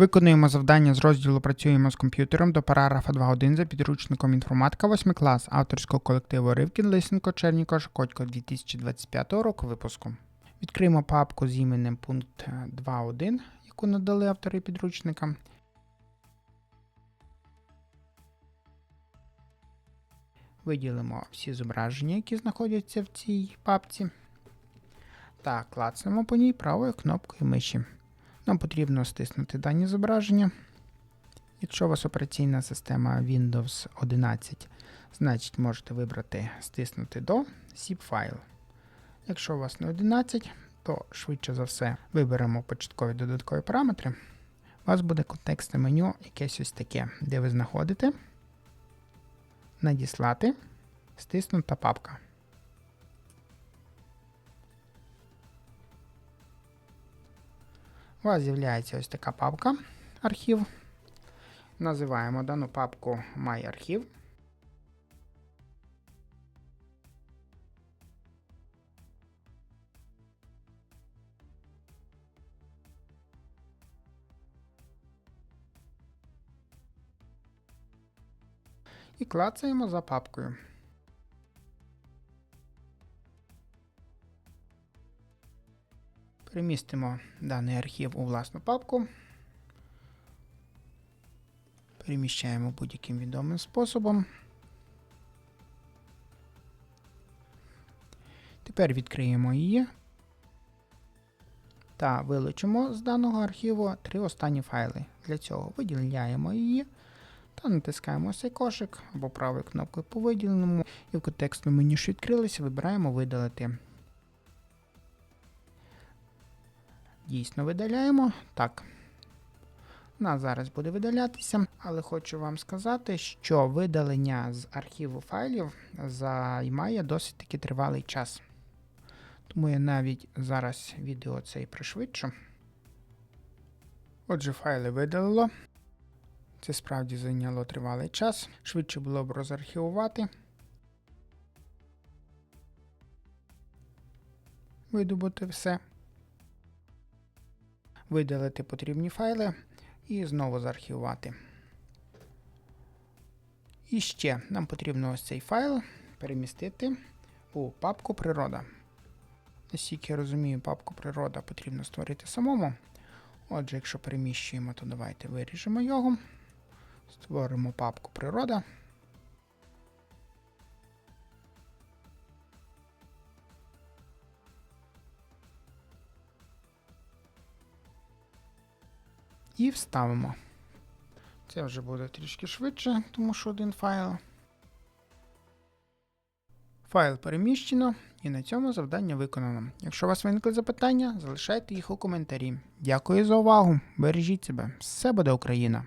Виконуємо завдання з розділу Працюємо з комп'ютером до параграфа 2.1 за підручником інформатика 8 клас авторського колективу Ривкін Лисенко Черніко Шкодько 2025 року випуску. Відкриємо папку з іменем пункт 2.1, яку надали автори підручника. Виділимо всі зображення, які знаходяться в цій папці. Та клацнемо по ній правою кнопкою миші. Нам потрібно стиснути дані зображення. Якщо у вас операційна система Windows 11, значить можете вибрати стиснути до zip файл. Якщо у вас не 11, то швидше за все виберемо початкові додаткові параметри. У вас буде контекстне меню якесь ось таке, де ви знаходите надіслати, стиснута папка. У вас з'являється ось така папка архів. Називаємо дану папку MyArchive. І клацаємо за папкою. Перемістимо даний архів у власну папку. Переміщаємо будь-яким відомим способом. Тепер відкриємо її та вилучимо з даного архіву три останні файли. Для цього виділяємо її та натискаємо цей кошик або правою кнопкою по виділеному, і в контекстному меню, що відкрилося, вибираємо видалити. Дійсно видаляємо. Так. Нас зараз буде видалятися, але хочу вам сказати, що видалення з архіву файлів займає досить таки тривалий час. Тому я навіть зараз відео цей пришвидшу. Отже, файли видалило. Це справді зайняло тривалий час. Швидше було б розархівувати. Видобути все. Видалити потрібні файли і знову заархівувати. І ще нам потрібно ось цей файл перемістити у папку природа. Наскільки я розумію, папку природа потрібно створити самому. Отже, якщо переміщуємо, то давайте виріжемо його. Створимо папку природа. І вставимо. Це вже буде трішки швидше, тому що один файл. Файл переміщено, і на цьому завдання виконано. Якщо у вас виникли запитання, залишайте їх у коментарі. Дякую за увагу. Бережіть себе. Все буде Україна!